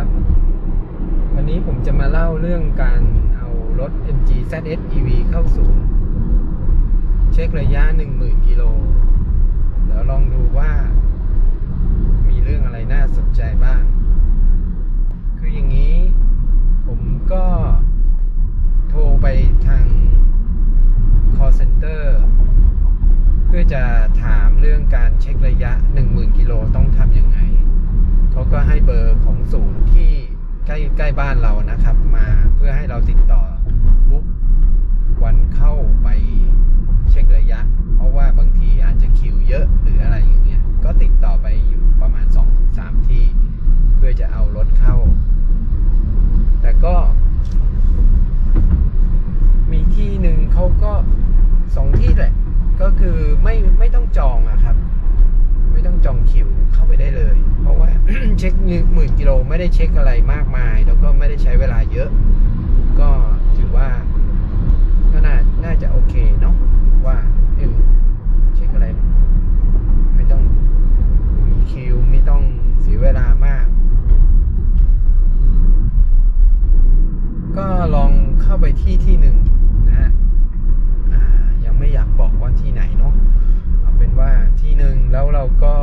ครับ วันนี้ผมจะมาเล่าเรื่องการเอารถ MG ZS EV เข้าสู่ เช็คระยะ 10,000 กิโล เดี๋ยวลองดูว่ามีเรื่องอะไรน่าสนใจบ้าง คืออย่างนี้ ผมก็โทรไปทาง call center เพื่อจะถามเรื่องการเช็คระยะ 10,000 กิโลต้องทำยังไง เขาก็ให้เบอร์ของศูนย์ที่ใกล้ใกล้ บ้านเรานะครับ มาเพื่อให้เราติดต่อบุ๊กวันเข้าไปเช็คระยะ เพราะว่าบางทีอาจจะคิวเยอะหรืออะไรอย่างเงี้ยก็ติดต่อไปอยู่ประมาณ 2-3 ที่ เพื่อจะเอารถเข้า แต่ก็ มีที่หนึ่งเขาก็สองที่แหละ ก็คือไม่ไม่ต้องจองอะครับ ไม่ต้องจองคิวเข้าไปได้เลย เพราะว่า เช็คหมื่นกิโลไม่ได้เช็คอะไรมากมาย แล้วก็ไม่ได้ใช้เวลาเยอะ ก็ถือว่าก็น่าน่าจะโอเคเนาะว่าเออเช็คอะไร ไม่ต้องมีคิวไม่ต้องเสียเวลามาก ก็ลองเข้าไปที่ที่หนึ่งนะฮะอ่ายังไม่อยากบอกว่าที่ไหนเนาะ เอาเป็นว่าที่หนึ่งแล้วเราก็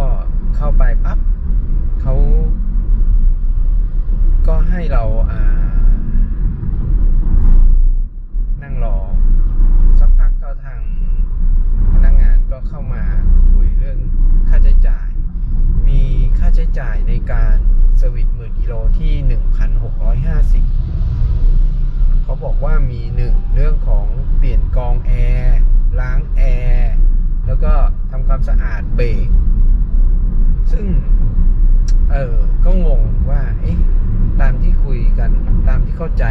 เข้าไปปั๊บเขาก็ให้เราอ่า นั่งรอ สักพักก็ทางพนักงานก็ เข้ามาคุยเรื่องค่าใช้จ่าย มีค่าใช้จ่ายในการเซอร์วิสหมื่นกิโลที่ 1,650 เขาบอกว่ามีหนึ่งเรื่องของเปลี่ยนกองแอร์ล้างแอร์แล้วก็ทำความสะอาดเบรกซึ่ง เออก็งงว่า เอ๊ะ ตามที่คุยกันตามที่เข้าใจ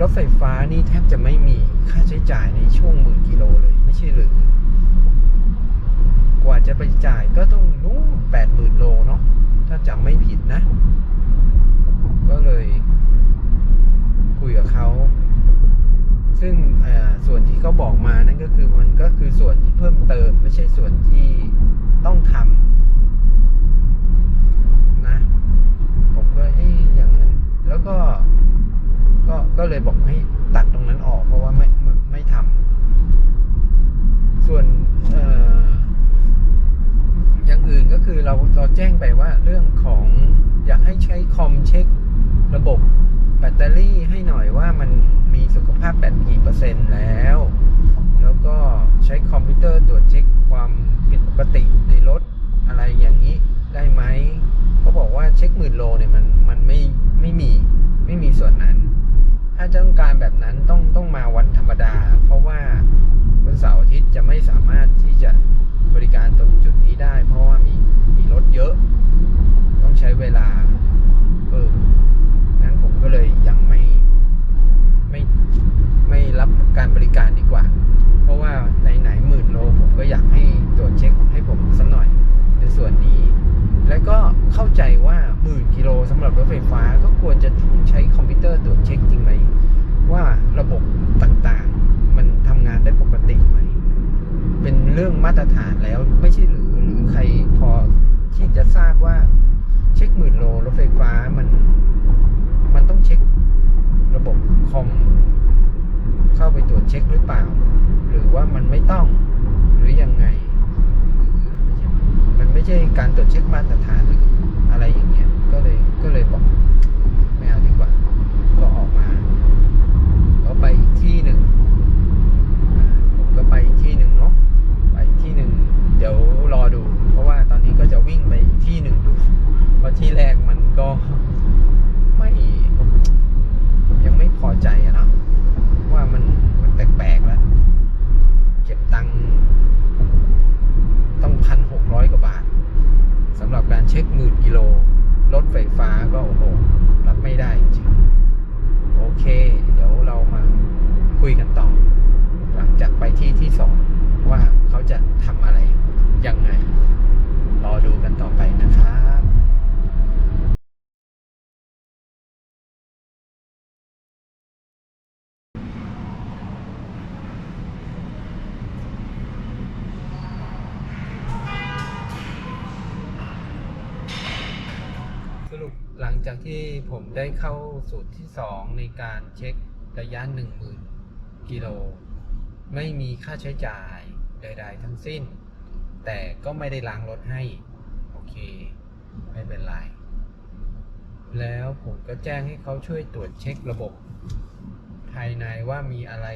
รถไฟฟ้านี่แทบจะไม่มีค่าใช้จ่ายในช่วงหมื่นกิโลเลยไม่ใช่หรือ กว่าจะไปจ่ายก็ต้องนู้นแปดหมื่นโลเนาะถ้าจำไม่ผิดนะ ก็เลยคุยกับเขา ซึ่งเออส่วนที่เขาบอกมานั่นก็คือมันก็คือส่วนที่เพิ่มเติม ไม่ใช่ส่วนที่ต้องทำนะ ผมก็เอ๊ะอย่างนั้น แล้วก็ ก็ ก็ เลยบอกให้ตัดตรงนั้นออกเพราะว่าไม่ไม่ไม่ทำส่วนเอ่ออย่างอื่นก็คือเราเราแจ้งไปว่าเรื่องของอยากให้ใช้คอมเช็คระบบแบตเตอรี่ให้หน่อยว่ามันมีสุขภาพแบตกี่เปอร์เซ็นต์แล้ว แล้วก็ใช้คอมพิวเตอร์ตรวจเช็คความผิดปกติในรถอะไรอย่างนี้ได้ไหมเขาบอกว่าเช็คหมื่นโลเนี่ยมันมันไม่ไม่มีไม่มีส่วนนั้น ถ้าต้องการแบบนั้น ต้องต้องมาวันธรรมดา เพราะว่าวันเสาร์อาทิตย์จะไม่สามารถที่จะบริการตรงจุดนี้ได้ เพราะว่ามีมีรถเยอะ ต้องใช้เวลา เออ งั้นผมก็เลยยังไม่ไม่ไม่รับการบริการดีกว่า เพราะว่าไหนไหนหมื่นโลผมก็อยากให้ตรวจเช็คให้ผมสักหน่อยในส่วนนี้ แล้วก็เข้าใจว่าหมื่นกิโลสำหรับรถไฟฟ้าก็ควรจะต้องใช้คอมพิวเตอร์ตรวจเช็คจริงไหม ว่าระบบต่างๆ มันทำงานได้ปกติไหม เรื่องมาตรฐานแล้วไม่ใช่หรือหรือใครพอที่จะทราบว่า เช็คหมื่นโลรถไฟฟ้ามัน มันต้องเช็คระบบคอมเข้าไปตรวจเช็คหรือเปล่า หรือว่ามันไม่ต้องหรือยังไง มันไม่ใช่การตรวจเช็คมาตรฐานหรืออะไรอย่างเงี้ยก็เลยก็เลยบอกไม่เอาดีกว่า ก็ออกมาก็ไปอีกที่หนึ่งอ่าผมก็ไปอีกที่หนึ่งเนาะไปอีกที่หนึ่งเดี๋ยวรอดู เพราะว่าตอนนี้ก็จะวิ่งไปที่หนึ่งดูเพราะที่แรกมันก็ไม่ยังไม่พอใจอะเนาะว่ามันมันแปลกๆแล้ว เก็บตังค์ต้องพันหกร้อยกว่าบาทสำหรับการเช็คหมื่นกิโลรถไฟฟ้าก็โอ้โหรับไม่ได้จริง โอเค เดี๋ยวเรามาคุยกันต่อ หลังจากไปที่ที่สองว่าเขาจะทำอะไรยังไง รอดูกันต่อไปนะครับ สรุป หลัง จากที่ผมได้เข้าสูตรที่ 2 ในการเช็คระยะ 10,000 กิโล ไม่มีค่าใช้จ่ายใดๆทั้งสิ้น แต่ก็ไม่ได้ล้างรถให้ โอเค ไม่เป็นไร แล้วผมก็แจ้งให้เขาช่วยตรวจเช็คระบบ ภายในว่ามีอะไร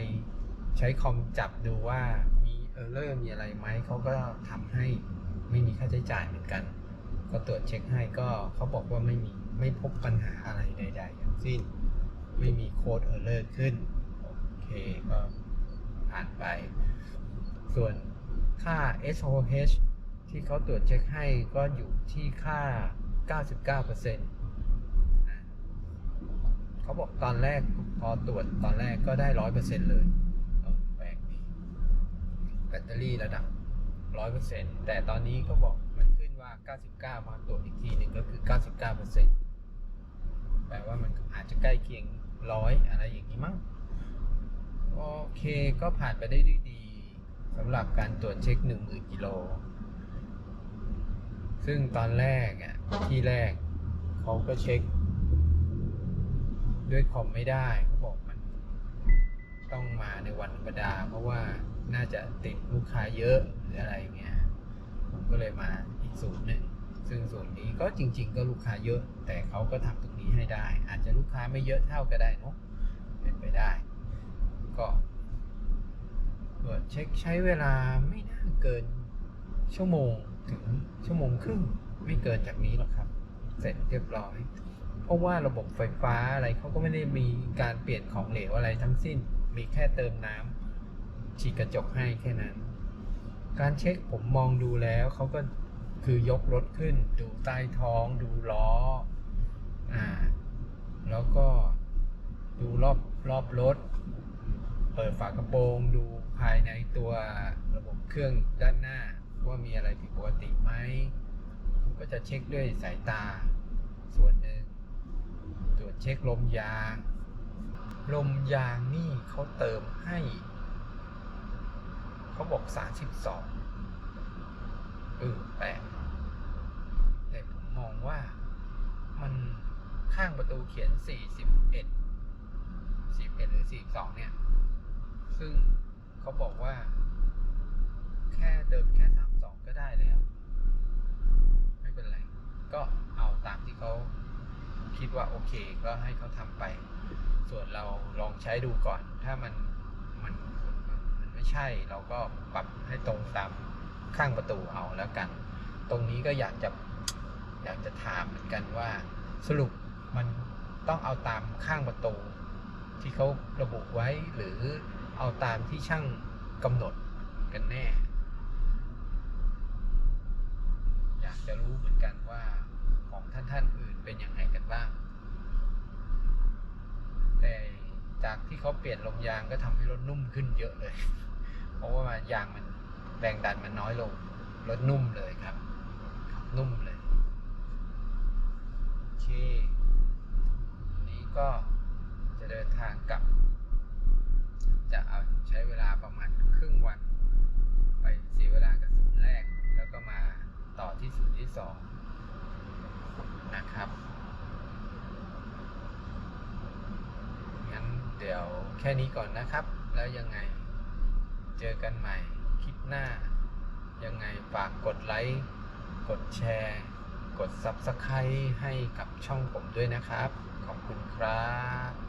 ใช้คอมจับดูว่ามีเออร์เลอร์มีอะไรไหม เขาก็ทำให้ไม่มีค่าใช้จ่ายเหมือนกัน ก็ตรวจเช็คให้ก็เขาบอกว่าไม่มี ไม่พบปัญหาอะไรใดๆทั้งสิ้น ไม่มีโค้ดเออร์เลอร์ขึ้น โอเคก็ผ่านไป ส่วนค่า SOH ที่เขาตรวจเช็คให้ก็อยู่ที่ค่า 99%เขาบอกตอนแรกพอตรวจตอนแรกก็ได้ร้อยเลยแปลกดีแบตเตอรี่ระดับร้อยเปอร์เซ็นแต่ตอนนี้ก็บอก มันขึ้นว่าเก้าสิบเก้ามาตรวจอีกทีหนึ่งก็คือเก้าสิบเปอร์เซ็นแปลว่ามันอาจจะใกล้เคียงร้อยอะไรอย่างนี้มั้ง โอเคก็ผ่านไปได้ด้วยดีสำหรับการตรวจเช็คหนึ่งหมื่นกิโล ซึ่งตอนแรกอะที่แรกเขาก็เช็ค ด้วยคอมไม่ได้เขาบอกมัน ต้องมาในวันธรรมดา เพราะว่าน่าจะติดลูกค้าเยอะหรืออะไรเงี้ยผมก็เลยมา อีกสูตรหนึ่งซึ่งสูตรนี้ก็จริง ๆ ก็ลูกค้าเยอะ แต่เขาก็ทำตรงนี้ให้ได้ อาจจะลูกค้าไม่เยอะเท่าก็ได้เนะเป็นไปได้ ก็ตรวจเช็คใช้เวลาไม่น่าเกินชั่วโมงถึงชั่วโมงครึ่งไม่เกินจากนี้หรอกครับ เสร็จเรียบร้อย เพราะว่าระบบไฟฟ้าอะไรเขาก็ไม่ได้มีการเปลี่ยนของเหลวอะไรทั้งสิ้น มีแค่เติมน้ำฉีดกระจกให้แค่นั้น การเช็คผมมองดูแล้วเขาก็ คือยกรถขึ้น ดูใต้ท้องดูล้ออ่าแล้วก็ดูรอบรอบรถ เปิดฝากระโปรงดูภายในตัวระบบเครื่องด้านหน้า ว่ามีอะไรผิดปกติไหมก็จะเช็คด้วยสายตา ส่วนหนึ่งตรวจเช็คลมยาง ลมยางนี่เขาเติมให้ เขาบอก 32 เออแปลกแต่ผมมองว่ามันข้างประตูเขียน 41 41 หรือ 42 เนี่ย ซึ่งเขาบอกว่า แค่เติมแค่ 32 ก็ได้แล้ว ไม่เป็นไร ก็เอาตามที่เขาคิดว่าโอเคก็ให้เขาทำไป ส่วนเราลองใช้ดูก่อน ถ้ามันมันมันไม่ใช่เราก็ปรับให้ตรงตาม ข้างประตูเอาแล้วกัน ตรงนี้ก็อยากจะอยากจะถามเหมือนกันว่า สรุปมันต้องเอาตามข้างประตู ที่เขาระบุไว้หรือเอาตามที่ช่างกำหนดกันแน่ อยากจะรู้เหมือนกันว่าของท่านท่านอื่นเป็นยังไงกันบ้าง แต่จากที่เขาเปลี่ยนลมยางก็ทำให้รถนุ่มขึ้นเยอะเลย เพราะว่ายางมัน แรงดันมันน้อยลงรถนุ่มเลยครับนุ่มเลยโอเควันนี้ก็จะเดินทางกลับ จะเอาใช้เวลาประมาณครึ่งวัน ไปเสียเวลากับศูนย์แรก แล้วก็มาต่อที่ศูนย์ที่สองนะครับงั้นเดี๋ยวแค่นี้ก่อนนะครับ แล้วยังไงเจอกันใหม่ หน้า ยังไงฝากกดไลค์ กดแชร์ กด Subscribe ให้กับช่องผมด้วยนะครับ ขอบคุณครับ